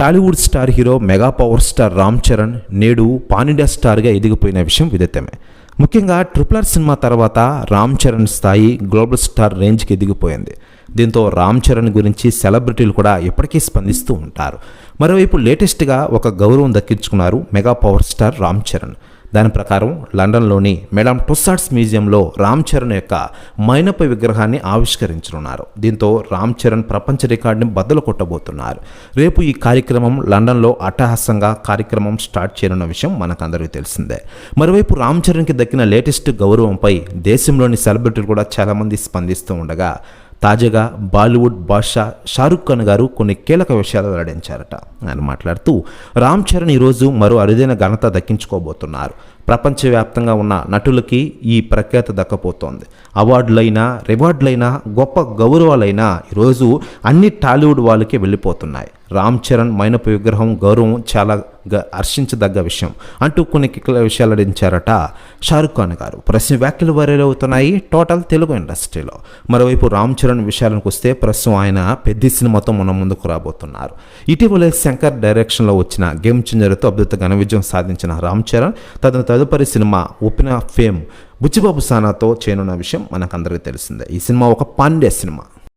Tollywood star hero mega power star Ram Charan నేడు pan India స్టార్గా ఎదిగిపోయిన విషయం విదితమే ముఖ్యంగా ట్రిపులర్ సినిమా తర్వాత రామ్ చరణ్ స్థాయి గ్లోబల్ స్టార్ రేంజ్కి ఎదిగిపోయింది. దీంతో రామ్ చరణ్ గురించి సెలబ్రిటీలు కూడా ఇప్పటికీ స్పందిస్తూ ఉంటారు. మరోవైపు లేటెస్ట్గా ఒక గౌరవం దక్కించుకున్నారు mega power star Ram Charan దాని ప్రకారం లండన్లోని మేడం టుస్సాడ్స్ మ్యూజియంలో రామ్ చరణ్ యొక్క మైనపు విగ్రహాన్ని ఆవిష్కరించనున్నారు. దీంతో రామ్ చరణ్ ప్రపంచ రికార్డుని బద్దలు కొట్టబోతున్నారు. రేపు ఈ కార్యక్రమం లండన్లో అట్టహాసంగా కార్యక్రమం స్టార్ట్ చేయనున్న విషయం మనకందరికీ తెలిసిందే. మరోవైపు రామ్ చరణ్కి దక్కిన లేటెస్ట్ గౌరవంపై దేశంలోని సెలబ్రిటీలు కూడా చాలామంది స్పందిస్తూ ఉండగా తాజాగా బాలీవుడ్ బాద్షా షారుఖ్ ఖాన్ గారు కొన్ని కీలక విషయాలు వెల్లడించారట ఆయన మాట్లాడుతూ రామ్ చరణ్ ఈరోజు మరో అరుదైన ఘనత దక్కించుకోబోతున్నారు. ప్రపంచవ్యాప్తంగా ఉన్న నటులకి ఈ ప్రఖ్యాత దక్కపోతోంది అవార్డులైనా రివార్డులైనా గొప్ప గౌరవాలైనా ఈరోజు అన్ని టాలీవుడ్ వాళ్ళకి వెళ్ళిపోతున్నాయి. రామ్ చరణ్ మైనపు విగ్రహం గౌరవం చాలా గ- హర్షించదగ్గ విషయం. అంటూ కొన్ని విషయాలు అడించారట షారుఖ్ ఖాన్ గారు. ప్రశ్న వ్యాఖ్యలు వైరల్ అవుతున్నాయి టోటల్ తెలుగు ఇండస్ట్రీలో. మరోవైపు రామ్ చరణ్ విషయాలకు వస్తే ప్రస్తుతం ఆయన పెద్ద సినిమాతో మన ముందుకు రాబోతున్నారు. ఇటీవలే శంకర్ డైరెక్షన్లో వచ్చిన గేమ్ చేంజర్తో అద్భుత ఘన విజయం సాధించిన రామ్ చరణ్ తన తదుపరి సినిమా ఉపిన ఫేమ్ బుచ్చిబాబు సానాతో చేయనున్న విషయం మనకందరికీ తెలిసిందే. ఈ సినిమా ఒక పాండే సినిమా.